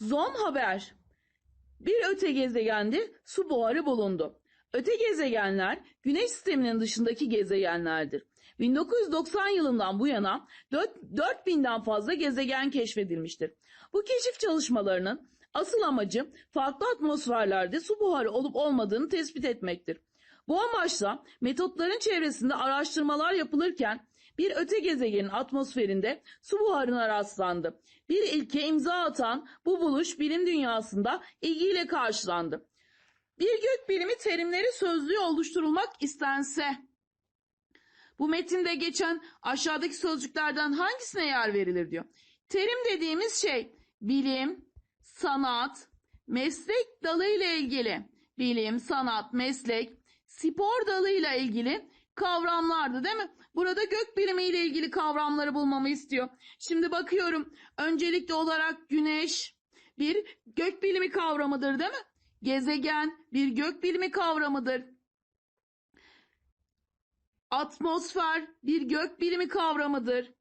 Zon haber. Bir öte gezegende su buharı bulundu. Öte gezegenler Güneş sisteminin dışındaki gezegenlerdir. 1990 yılından bu yana 4, 4000'den fazla gezegen keşfedilmiştir. Bu keşif çalışmalarının asıl amacı farklı atmosferlerde su buharı olup olmadığını tespit etmektir. Bu amaçla metotların çevresinde araştırmalar yapılırken bir öte gezegenin atmosferinde su buharına rastlandı. Bir ilke imza atan bu buluş bilim dünyasında ilgiyle karşılandı. Bir gök bilimi terimleri sözlüğü oluşturulmak istense, bu metinde geçen aşağıdaki sözcüklerden hangisine yer verilir diyor. Terim dediğimiz şey bilim, sanat, meslek dalı ile ilgili. Bilim, sanat, meslek, spor dalı ile ilgili kavramlardı değil mi? Burada gök bilimi ile ilgili kavramları bulmamı istiyor. Şimdi bakıyorum. Öncelikli olarak güneş bir gök bilimi kavramıdır değil mi? Gezegen bir gök bilimi kavramıdır. Atmosfer bir gök bilimi kavramıdır.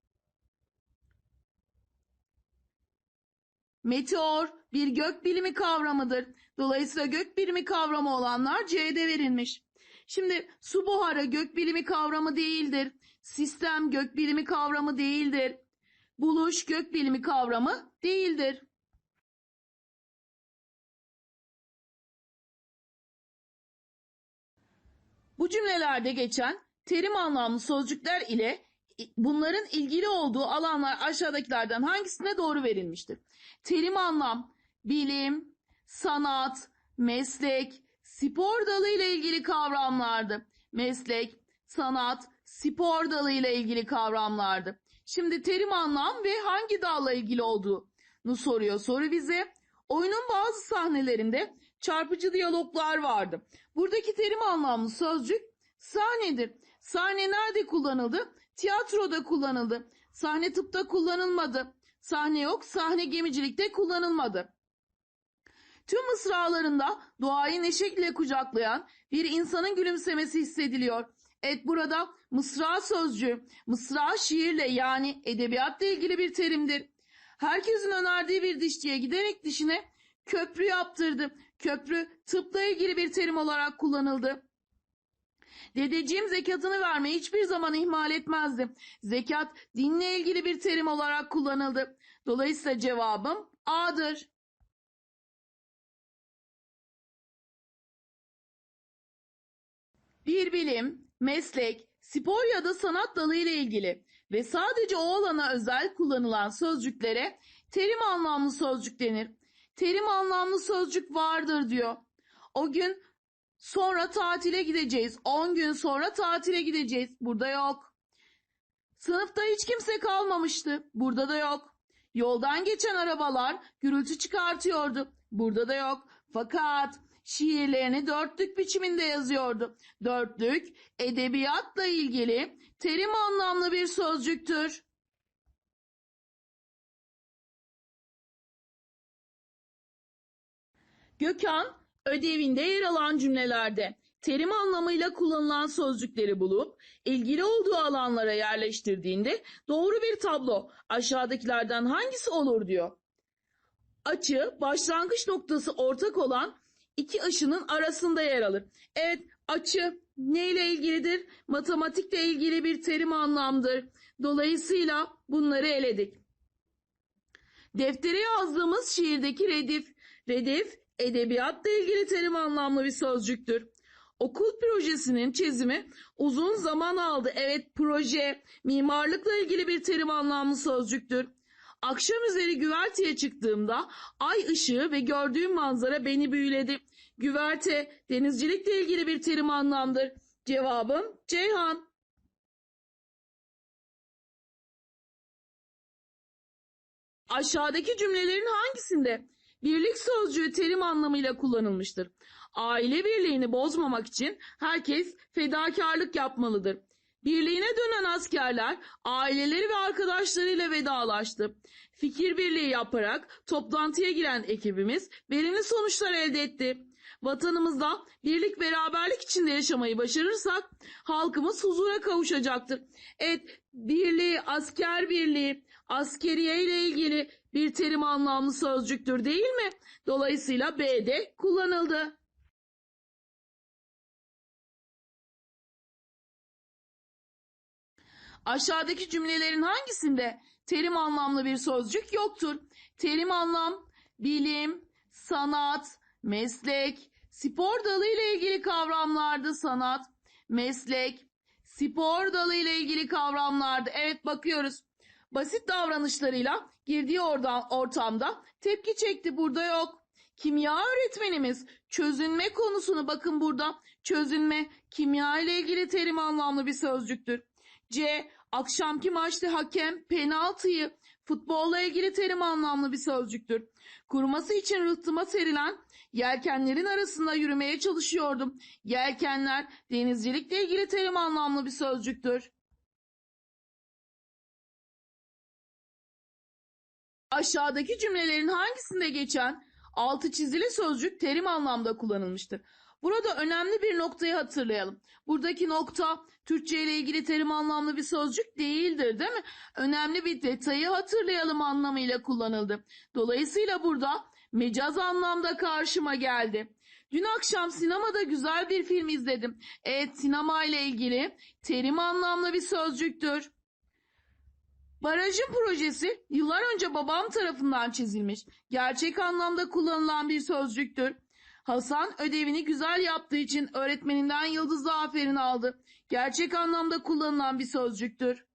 Meteor bir gök bilimi kavramıdır. Dolayısıyla gök bilimi kavramı olanlar C'de verilmiş. Şimdi su buharı gök bilimi kavramı değildir. Sistem gök bilimi kavramı değildir. Buluş gök bilimi kavramı değildir. Bu cümlelerde geçen terim anlamlı sözcükler ile bunların ilgili olduğu alanlar aşağıdakilerden hangisine doğru verilmiştir? Terim anlam, bilim, sanat, meslek, spor dalı ile ilgili kavramlardı. Meslek, sanat, spor dalı ile ilgili kavramlardı. Şimdi terim anlam ve hangi dalla ilgili olduğunu soruyor soru bize. Oyunun bazı sahnelerinde çarpıcı diyaloglar vardı. Buradaki terim anlamlı sözcük sahnedir. Sahne nerede kullanıldı? Tiyatroda kullanıldı. Sahne tıpta kullanılmadı. Sahne yok, sahne gemicilikte kullanılmadı. Tüm mısralarında doğayı neşeyle kucaklayan bir insanın gülümsemesi hissediliyor. Evet burada mısra sözcüğü, mısra şiirle yani edebiyatla ilgili bir terimdir. Herkesin önerdiği bir dişçiye giderek dişine köprü yaptırdı. Köprü tıpla ilgili bir terim olarak kullanıldı. Dedeciğim zekatını vermeyi hiçbir zaman ihmal etmezdi. Zekat dinle ilgili bir terim olarak kullanıldı. Dolayısıyla cevabım A'dır. Bir bilim, meslek, spor ya da sanat dalı ile ilgili ve sadece o alana özel kullanılan sözcüklere terim anlamlı sözcük denir. Terim anlamlı sözcük vardır diyor. O gün sonra tatile gideceğiz. 10 gün sonra tatile gideceğiz. Burada yok. Sınıfta hiç kimse kalmamıştı. Burada da yok. Yoldan geçen arabalar gürültü çıkartıyordu. Burada da yok. Fakat şiirlerini dörtlük biçiminde yazıyordu. Dörtlük edebiyatla ilgili terim anlamlı bir sözcüktür. Gökhan ödevinde yer alan cümlelerde terim anlamıyla kullanılan sözcükleri bulup ilgili olduğu alanlara yerleştirdiğinde doğru bir tablo aşağıdakilerden hangisi olur diyor. Açı başlangıç noktası ortak olan iki ışının arasında yer alır. Evet açı neyle ilgilidir? Matematikle ilgili bir terim anlamdır. Dolayısıyla bunları eledik. Deftere yazdığımız şiirdeki redif, redif edebiyatla ilgili terim anlamlı bir sözcüktür. Okul projesinin çizimi uzun zaman aldı. Evet proje mimarlıkla ilgili bir terim anlamlı sözcüktür. Akşam üzeri güverteye çıktığımda ay ışığı ve gördüğüm manzara beni büyüledi. Güverte denizcilikle ilgili bir terim anlamdır. Cevabım Ceyhan. Aşağıdaki cümlelerin hangisinde birlik sözcüğü terim anlamıyla kullanılmıştır? Aile birliğini bozmamak için herkes fedakarlık yapmalıdır. Birliğine dönen askerler aileleri ve arkadaşlarıyla vedalaştı. Fikir birliği yaparak toplantıya giren ekibimiz verimli sonuçlar elde etti. Vatanımızda birlik beraberlik içinde yaşamayı başarırsak halkımız huzura kavuşacaktır. Evet birliği, asker birliği, askeriye ile ilgili bir terim anlamlı sözcüktür değil mi? Dolayısıyla B'de kullanıldı. Aşağıdaki cümlelerin hangisinde terim anlamlı bir sözcük yoktur? Terim anlam, bilim, sanat, meslek, spor dalı ile ilgili kavramlardı sanat, meslek, spor dalı ile ilgili kavramlardı. Evet bakıyoruz. Basit davranışlarıyla girdiği ortamda tepki çekti. Burada yok. Kimya öğretmenimiz çözünme konusunu bakın burada çözünme kimya ile ilgili terim anlamlı bir sözcüktür. C. Akşamki maçta hakem penaltıyı futbolla ilgili terim anlamlı bir sözcüktür. Kuruması için rıhtıma serilen yelkenlerin arasında yürümeye çalışıyordum. Yelkenler denizcilikle ilgili terim anlamlı bir sözcüktür. Aşağıdaki cümlelerin hangisinde geçen altı çizili sözcük terim anlamda kullanılmıştır? Burada önemli bir noktayı hatırlayalım. Buradaki nokta Türkçe ile ilgili terim anlamlı bir sözcük değildir değil mi? Önemli bir detayı hatırlayalım anlamıyla kullanıldı. Dolayısıyla burada mecaz anlamda karşıma geldi. Dün akşam sinemada güzel bir film izledim. Evet sinema ile ilgili terim anlamlı bir sözcüktür. Barajın projesi yıllar önce babam tarafından çizilmiş. Gerçek anlamda kullanılan bir sözcüktür. Hasan ödevini güzel yaptığı için öğretmeninden yıldızlı aferin aldı. Gerçek anlamda kullanılan bir sözcüktür.